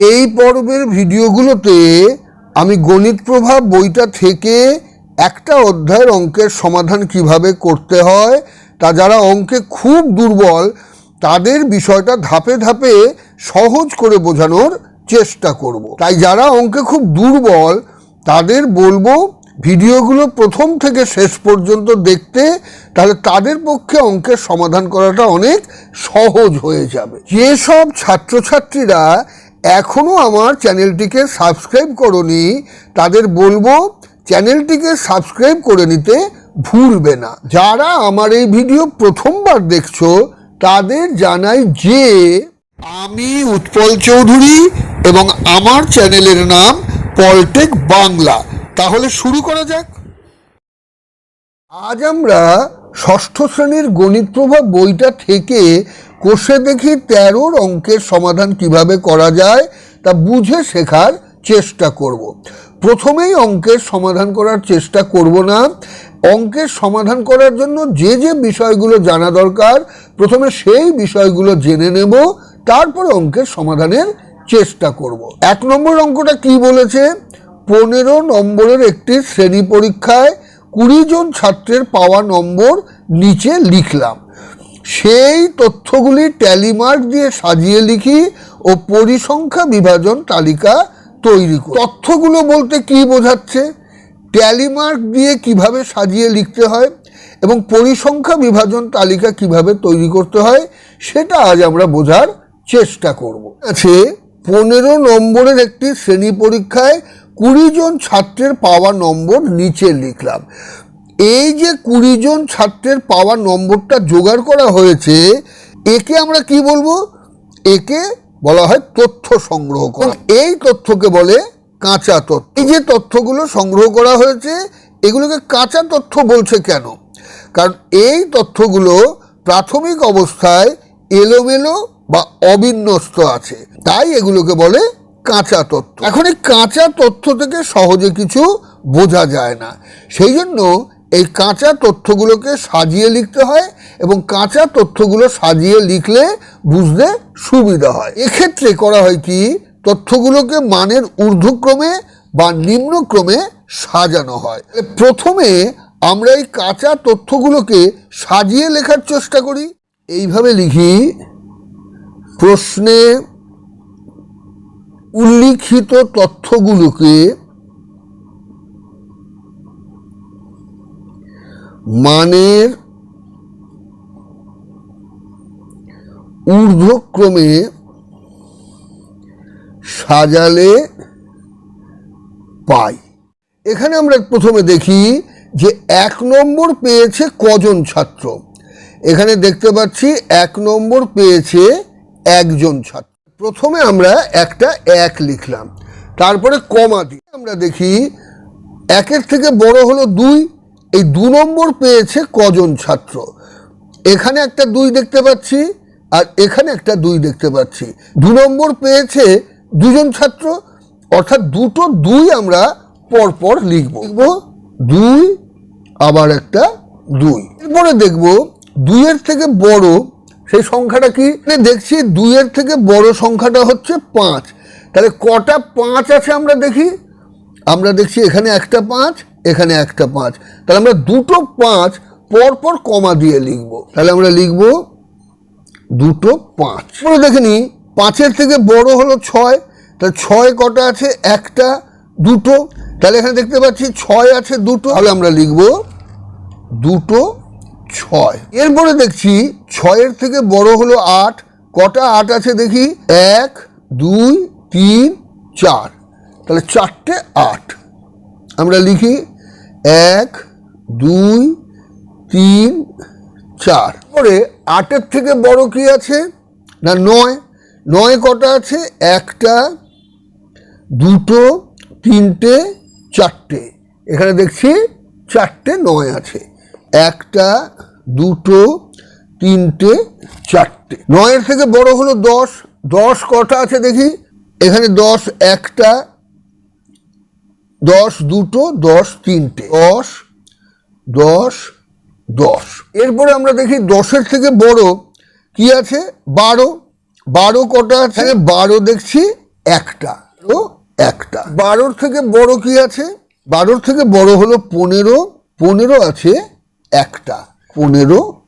এই পর্বের ভিডিওগুলোতে আমি গণিত প্রভাব বইটা থেকে একটা অধ্যায়ের অঙ্কের সমাধান কীভাবে করতে হয়, তা যারা অঙ্কে খুব দুর্বল, তাদের বিষয়টা ধাপে ধাপে সহজ করে বোঝানোর চেষ্টা করব। তাই যারা অঙ্কে খুব দুর্বল, তাদের বলব ভিডিওগুলো প্রথম থেকে শেষ পর্যন্ত দেখতে, তাহলে তাদের পক্ষে অঙ্কের সমাধান করাটা অনেক সহজ হয়ে যাবে। যেসব ছাত্রছাত্রীরা এখনও আমার চ্যানেলটিকে সাবস্ক্রাইব করনি, তাদের বলব চ্যানেলটিকে সাবস্ক্রাইব করে নিতে ভুলবে না। যারা আমার এই ভিডিও প্রথমবার দেখছ, তাদের জানাই যে আমি উৎপল চৌধুরী এবং আমার চ্যানেলের নাম পলটেক বাংলা। তাহলে শুরু করা যাক। আজ আমরা ষষ্ঠ শ্রেণির গণিত প্রভাব বইটা থেকে কোষে দেখি তেরোর অঙ্কের সমাধান কীভাবে করা যায় তা বুঝে শেখার চেষ্টা করব। প্রথমেই অঙ্কের সমাধান করার চেষ্টা করব না। অঙ্কের সমাধান করার জন্য যে যে বিষয়গুলো জানা দরকার, প্রথমে সেই বিষয়গুলো জেনে নেব, তারপরে অঙ্কের সমাধানের চেষ্টা করব। এক নম্বর অঙ্কটা কি বলেছে? পনেরো নম্বরের একটি শ্রেণি পরীক্ষায় কুড়ি জন ছাত্রের পাওয়া নম্বর নিচে লিখলাম। সেই তথ্যগুলি ট্যালিমার্ক দিয়ে সাজিয়ে লিখি ও পরিসংখ্যা বিভাজন তালিকা তৈরি করি। তথ্যগুলো বলতে কি বোঝাচ্ছে? ট্যালিমার্ক দিয়ে কীভাবে সাজিয়ে লিখতে হয় এবং পরিসংখ্যা বিভাজন তালিকা কীভাবে তৈরি করতে হয় সেটা আজ আমরা বোঝার চেষ্টা করব। আছে পনেরো নম্বরের একটি শ্রেণি পরীক্ষায় কুড়ি জন ছাত্রের পাওয়া নম্বর নিচে লিখলাম। এই যে কুড়ি জন ছাত্রের পাওয়া নম্বরটা জোগাড় করা হয়েছে একে আমরা কি বলব? একে বলা হয় তথ্য সংগ্রহ করা। এই তথ্যকে বলে কাঁচা তথ্য। এই যে তথ্যগুলো সংগ্রহ করা হয়েছে এগুলোকে কাঁচা তথ্য বলছে কেন? কারণ এই তথ্যগুলো প্রাথমিক অবস্থায় এলোমেলো বা অবিন্যস্ত আছে। তাই এগুলোকে বলে কাঁচা তথ্য। এখন এই কাঁচা তথ্য থেকে সহজে কিছু বোঝা যায় না। সেই জন্য এই কাঁচা তথ্যগুলোকে সাজিয়ে লিখতে হয় এবং কাঁচা তথ্যগুলো সাজিয়ে লিখলে বুঝতে সুবিধা হয়। এক্ষেত্রে করা হয় কি? তথ্যগুলোকে মানের ঊর্ধ্বক্রমে বা নিম্নক্রমে সাজানো হয়। প্রথমে আমরা এই কাঁচা তথ্যগুলোকে সাজিয়ে লেখার চেষ্টা করি। এইভাবে লিখি, প্রশ্নে উল্লিখিত তথ্যগুলোকে মানের ঊর্ধ্বক্রমে সাজালে পাই। এখানে আমরা প্রথমে দেখি যে এক নম্বর পেয়েছে কজন ছাত্র। এখানে দেখতে পাচ্ছি এক নম্বর পেয়েছে একজন ছাত্র। প্রথমে আমরা একটা এক লিখলাম, তারপরে কমা দিই আমরা দেখি একের থেকে বড় হলো দুই এই দু নম্বর পেয়েছে কজন ছাত্র? এখানে একটা দুই দেখতে পাচ্ছি আর এখানে একটা দুই দেখতে পাচ্ছি। দু নম্বর পেয়েছে দুজন ছাত্র, অর্থাৎ দুটো দুই আমরা পরপর লিখব। লিখব দুই, আবার একটা দুই। এরপরে দেখব দুইয়ের থেকে বড় সেই সংখ্যাটা কি? দেখছি দুইয়ের থেকে বড় সংখ্যাটা হচ্ছে পাঁচ। তাহলে কটা পাঁচ আছে আমরা দেখি? আমরা দেখছি এখানে একটা পাঁচ এখানে একটা পাঁচ। তাহলে আমরা দুটো পাঁচ পরপর কমা দিয়ে লিখব। তাহলে আমরা লিখব দুটো পাঁচ। পরে দেখে নিই, পাঁচের থেকে বড় হলো ছয়, তাহলে ছয় কটা আছে? একটা, দুটো। তাহলে এখানে দেখতে পাচ্ছি ছয় আছে দুটো। তাহলে আমরা লিখব দুটো ছয়। এরপরে দেখছি ছয়ের থেকে বড় হলো আট। কটা আট আছে দেখি? এক, দুই, তিন, চার। তাহলে চারটে আট। আমরা লিখি এক, দুই, তিন, চার। পরে আটের থেকে বড় কি আছে? না, নয়। নয় কটা আছে? একটা, দুটো, তিনটে, চারটে। এখানে দেখছি চারটে নয় আছে। একটা, দুটো, তিনটে, চারটে। নয়ের থেকে বড় হলো দশ। দশ কটা আছে দেখি? এখানে দশ, একটা দশ দুটো দশ তিনটে। দশ দশ দশ। এরপরে আমরা দেখি দশের থেকে বড় কি আছে? বারো। বারো কটা আছে? বারো দেখছি একটা। ও একটা। বারোর থেকে বড় কি আছে? বারোর থেকে বড় হলো পনেরো। পনেরো আছে একটা। পনেরো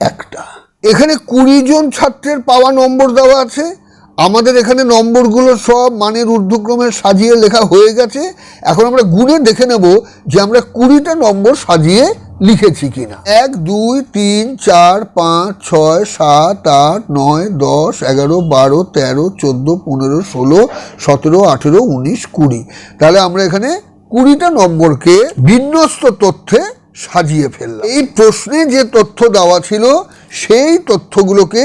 একটা। এখানে কুড়ি জন ছাত্রের পাওয়া নম্বর দেওয়া আছে। আমাদের এখানে নম্বরগুলো সব মানের ঊর্ধ্বক্রমে সাজিয়ে লেখা হয়ে গেছে। এখন আমরা গুণে দেখে নেব যে আমরা কুড়িটা নম্বর সাজিয়ে লিখেছি কিনা। এক, দুই, তিন, চার, পাঁচ, ছয়, সাত, আট, নয়, দশ, এগারো, বারো, তেরো, চোদ্দ, পনেরো, ষোলো, সতেরো, আঠেরো, উনিশ, কুড়ি। তাহলে আমরা এখানে কুড়িটা নম্বরকে বিন্যস্ত তথ্যে সাজিয়ে ফেললাম। এই প্রশ্নে যে তথ্য দেওয়া ছিল, সেই তথ্যগুলোকে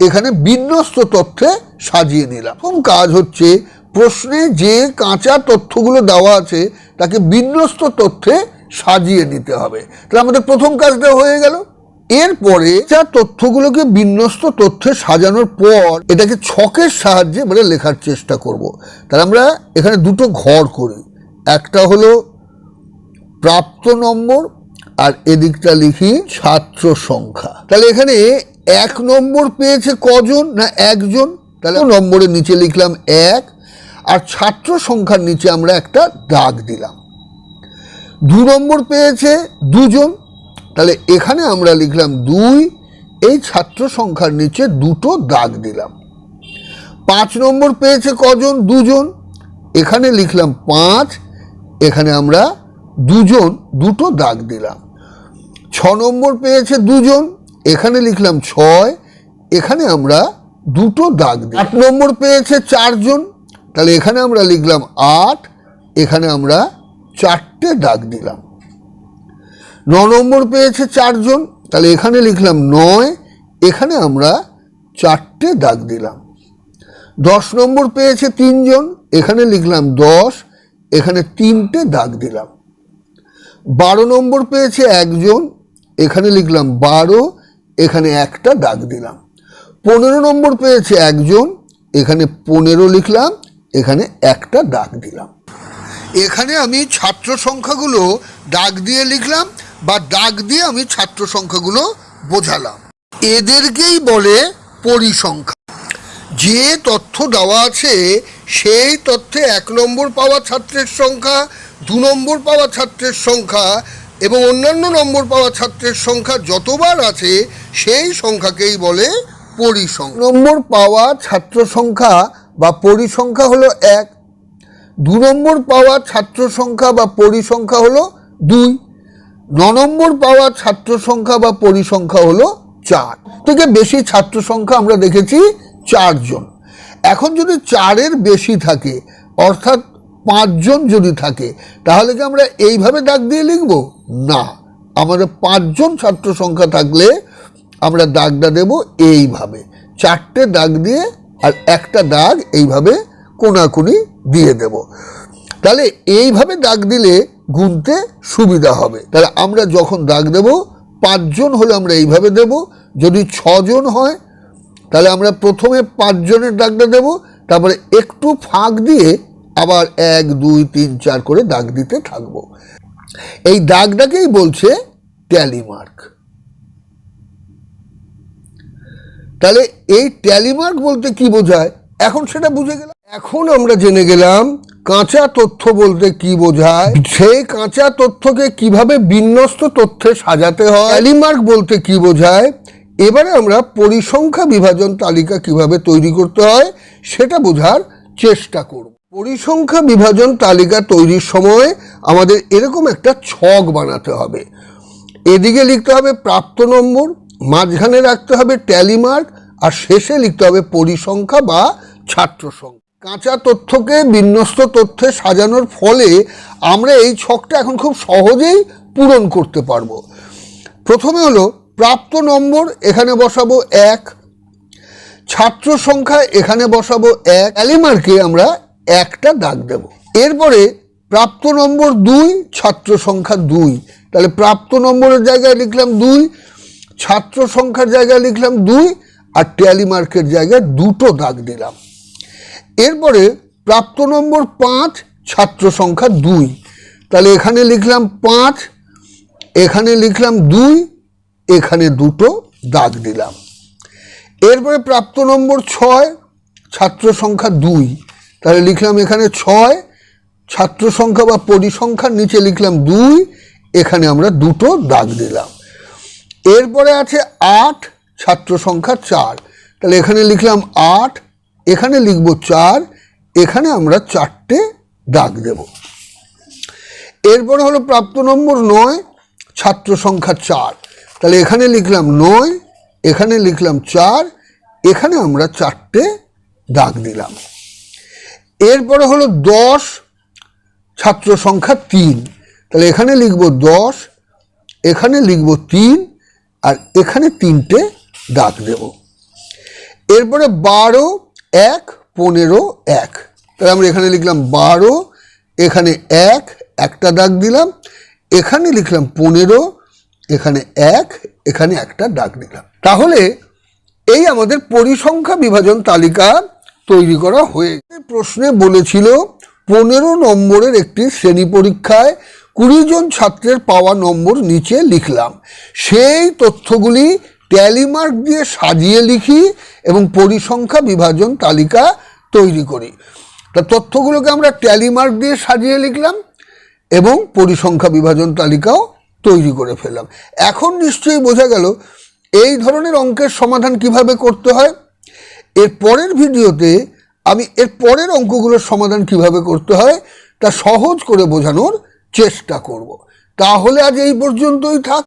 এখানে বিন্যস্ত তথ্যে সাজিয়ে নিলাম। প্রথম কাজ হচ্ছে প্রশ্নে যে কাঁচা তথ্যগুলো দেওয়া আছে, তাকে বিন্যস্ত তথ্যে সাজিয়ে নিতে হবে। তাহলে আমাদের প্রথম কাজটা হয়ে গেল। এরপরে যা তথ্যগুলোকে বিন্যস্ত তথ্যে সাজানোর পর এটাকে ছকের সাহায্যে মানে লেখার চেষ্টা করব। তাহলে আমরা এখানে দুটো ঘর করি। একটা হলো প্রাপ্ত নম্বর আর এদিকটা লিখি ছাত্র সংখ্যা। তাহলে এখানে এক নম্বর পেয়েছে কজন না একজন? তাহলে নম্বরের নিচে লিখলাম এক, আর ছাত্র সংখ্যার নিচে আমরা একটা দাগ দিলাম। দু নম্বর পেয়েছে দুজন, তাহলে এখানে আমরা লিখলাম দুই, এই ছাত্র সংখ্যার নিচে দুটো দাগ দিলাম। পাঁচ নম্বর পেয়েছে কজন? দুজন। এখানে লিখলাম পাঁচ, এখানে আমরা দুজন, দুটো দাগ দিলাম। ছ নম্বর পেয়েছে দুজন এখানে লিখলাম ছয় এখানে আমরা দুটো দাগ দিই। আট নম্বর পেয়েছে চারজন। তাহলে এখানে আমরা লিখলাম আট এখানে আমরা চারটে দাগ দিলাম। ন নম্বর পেয়েছে চারজন তাহলে এখানে লিখলাম নয় এখানে আমরা চারটে দাগ দিলাম। দশ নম্বর পেয়েছে তিনজন এখানে লিখলাম দশ এখানে তিনটে দাগ দিলাম। বারো নম্বর পেয়েছে একজন এখানে লিখলাম বারো এখানে একটা দাগ দিলাম। পনেরো নম্বর পেয়েছে একজন, এখানে পনেরো লিখলাম, এখানে একটা দাগ দিলাম। এখানে আমি ছাত্র সংখ্যাগুলো দাগ দিয়ে লিখলাম বা দাগ দিয়ে আমি ছাত্র সংখ্যাগুলো বোঝালাম। এদেরকেই বলে পরিসংখ্যা। যে তথ্য দেওয়া আছে, সেই তথ্যে এক নম্বর পাওয়া ছাত্রের সংখ্যা, দু নম্বর পাওয়া ছাত্রের সংখ্যা এবং অন্যান্য নম্বর পাওয়া ছাত্রের সংখ্যা যতবার আছে, সেই সংখ্যাকেই বলে পরিসংখ্যা। নম্বর পাওয়া ছাত্র সংখ্যা বা পরিসংখ্যা হলো এক। দু নম্বর পাওয়া ছাত্র সংখ্যা বা পরিসংখ্যা হলো দুই। ন নম্বর পাওয়া ছাত্র সংখ্যা বা পরিসংখ্যা হলো চার। থেকে বেশি ছাত্র সংখ্যা আমরা দেখেছি চারজন। এখন যদি চারের বেশি থাকে, অর্থাৎ পাঁচজন যদি থাকে, তাহলে কি আমরা এইভাবে দাগ দিয়ে লিখব? না। আমাদের পাঁচজন ছাত্র সংখ্যা থাকলে আমরা দাগটা দেব এইভাবে। চারটে দাগ দিয়ে আর একটা দাগ এইভাবে কোনাকুনি দিয়ে দেব। তাহলে এইভাবে দাগ দিলে গুনতে সুবিধা হবে। তাহলে আমরা যখন দাগ দেব, পাঁচজন হলে আমরা এইভাবে দেব। যদি ছজন হয়, তাহলে আমরা প্রথমে পাঁচজনের দাগটা দেব, তারপরে একটু ফাঁক দিয়ে আবার এক, দুই, তিন, চার করে দাগ দিতে থাকব। এই দাগটাকেই বলছে ট্যালিমার্ক। তাহলে এই ট্যালিমার্ক বলতে কি বোঝায়? এখন সেটা বুঝে গেলাম। এখন আমরা জেনে গেলাম কাঁচা তথ্য বলতে কি বোঝায়? সেই কাঁচা তথ্যকে কীভাবে বিন্যস্ত তথ্যে সাজাতে হয়? ট্যালিমার্ক বলতে কি বোঝায়? এবারে আমরা পরিসংখ্যা বিভাজন তালিকা কীভাবে তৈরি করতে হয়, সেটা বোঝার চেষ্টা করব। পরিসংখ্যা বিভাজন তালিকা তৈরির সময় আমাদের এরকম একটা ছক বানাতে হবে। এদিকে লিখতে হবে প্রাপ্ত নম্বর, মাঝখানে রাখতে হবে ট্যালিমার্ক আর শেষে লিখতে হবে পরিসংখ্যা বা ছাত্র সংখ্যা। কাঁচা তথ্যকে বিন্যস্ত তথ্যে সাজানোর ফলে আমরা এই ছকটা এখন খুব সহজেই পূরণ করতে পারব। প্রথমে হলো প্রাপ্ত নম্বর, এখানে বসাবো এক। ছাত্র সংখ্যা, এখানে বসাবো এক। অ্যালিমার্কে আমরা একটা দাগ দেব। এরপরে প্রাপ্ত নম্বর দুই, ছাত্র সংখ্যা দুই। তাহলে প্রাপ্ত নম্বরের জায়গায় লিখলাম দুই, ছাত্র সংখ্যার জায়গায় লিখলাম দুই, আর ট্যালি মার্কের জায়গায় দুটো দাগ দিলাম। এরপরে প্রাপ্ত নম্বর পাঁচ, ছাত্র সংখ্যা দুই। তাহলে এখানে লিখলাম পাঁচ, এখানে লিখলাম দুই, এখানে দুটো দাগ দিলাম। এরপরে প্রাপ্ত নম্বর ছয়, ছাত্র সংখ্যা দুই। তাহলে লিখলাম এখানে ছয়, ছাত্র সংখ্যা বা পরিসংখ্যার নিচে লিখলাম দুই, এখানে আমরা দুটো দাগ দিলাম। এরপরে আছে আট, ছাত্র সংখ্যা চার। তাহলে এখানে লিখলাম আট, এখানে লিখব চার, এখানে আমরা চারটে দাগ দেব। এরপরে হলো প্রাপ্ত নম্বর নয়, ছাত্র সংখ্যা চার। তাহলে এখানে লিখলাম নয়, এখানে লিখলাম চার, এখানে আমরা চারটে দাগ দিলাম। এরপরে হলো দশ, ছাত্র সংখ্যা তিন। তাহলে এখানে লিখব দশ, এখানে লিখব তিন, আর এখানে তিনটে দাগ দেব। এরপরে বারো, এক, পনেরো, এক। তাহলে আমরা এখানে লিখলাম বারো, এখানে এক, একটা দাগ দিলাম। এখানে লিখলাম পনেরো, এখানে এক, এখানে একটা দাগ দিলাম। তাহলে এই আমাদের পরিসংখ্যা বিভাজন তালিকা তৈরি করা হয়ে প্রশ্নে বলেছিল, পনেরো নম্বরের একটি শ্রেণি পরীক্ষায় কুড়ি জন ছাত্রের পাওয়া নম্বর নিচে লিখলাম। সেই তথ্যগুলি ট্যালিমার্ক দিয়ে সাজিয়ে লিখি এবং পরিসংখ্যা বিভাজন তালিকা তৈরি করি। তা তথ্যগুলোকে আমরা ট্যালিমার্ক দিয়ে সাজিয়ে লিখলাম এবং পরিসংখ্যা বিভাজন তালিকাও তৈরি করে ফেললাম। এখন নিশ্চয়ই বোঝা গেল, এই ধরনের অঙ্কের সমাধান কীভাবে করতে হয়? এর পরের ভিডিওতে আমি এর পরের অঙ্কগুলোর সমাধান কীভাবে করতে হয় তা সহজ করে বোঝানোর চেষ্টা করব। তাহলে আজ এই পর্যন্তই থাক।